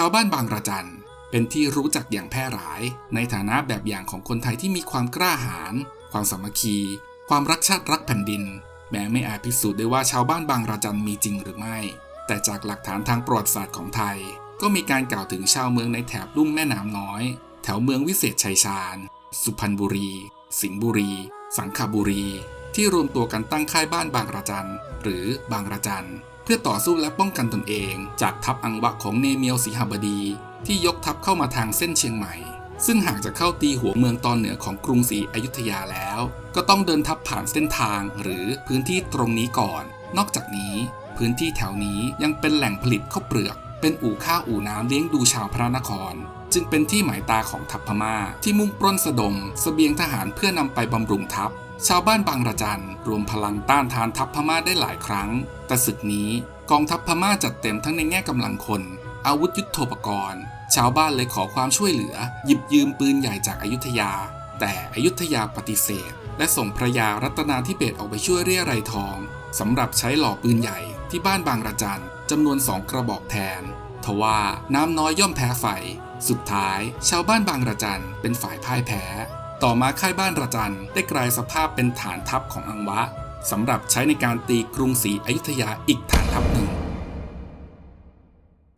ชาวบ้านบางระจันเป็นที่รู้จักอย่างแพร่หลาย ในฐานะแบบอย่างของคนไทยที่มีความกล้าหาญความสามัคคี ความรักชาติรักแผ่นดิน แม้ไม่อาจพิสูจน์ได้ว่าชาวบ้านบางระจันมีจริงหรือไม่ แต่จากหลักฐานทางประวัติศาสตร์ของไทย ก็มีการกล่าวถึงชาวเมืองในแถบลุ่มแม่น้ำน้อย แถวเมืองวิเศษชัยชาญ สุพรรณบุรี สิงห์บุรี สังขบุรี ที่รวมตัวกันตั้งค่ายบ้านบางระจันหรือบางระจัน พื่อต่อสู้และป้องกันตนเอง จากทัพอังวะของเนเมียวสีหบดี ที่ยกทัพเข้ามาทางเส้นเชียงใหม่ ซึ่งหากจะเข้าตีหัวเมืองตอนเหนือของกรุงศรีอยุธยาแล้ว ก็ต้องเดินทัพผ่านเส้นทางหรือพื้นที่ตรงนี้ก่อน นอกจากนี้ พื้นที่แถวนี้ยังเป็นแหล่งผลิตข้าวเปลือก เป็นอู่ข้าวอู่น้ำเลี้ยงดูชาวพระนคร จึงเป็นที่หมายตาของทัพพม่า ที่มุ่งปล้นสะดมสเสบียงทหารเพื่อนำไปบำรุงทัพ ชาวบ้านบางระจันรวมพลังต้านทานทัพพม่าได้หลายครั้ง แต่ศึกนี้กองทัพพม่าจัดเต็มทั้งในแง่กำลังคน อาวุธยุทโธปกรณ์ ชาวบ้านเลยขอความช่วยเหลือ หยิบยืมปืนใหญ่จากอายุทยา แต่อยุธยาปฏิเสธ และส่งพระยารัตนาธิเบศออกไปช่วยเรียไรยทองสำหรับใช้หล่อปืนใหญ่ที่บ้านบางระจัน จำนวนสองกระบอกแทน ทว่าน้ำน้อยย่อมแพ้ไฟ สุดท้าย ชาวบ้านบางระจันเป็นฝ่ายพ่ายแพ้ ต่อมาค่ายบ้านระจันได้กลายสภาพเป็นฐานทัพของอังวะสำหรับใช้ในการตีกรุงศรีอยุธยาอีกฐานทัพหนึ่ง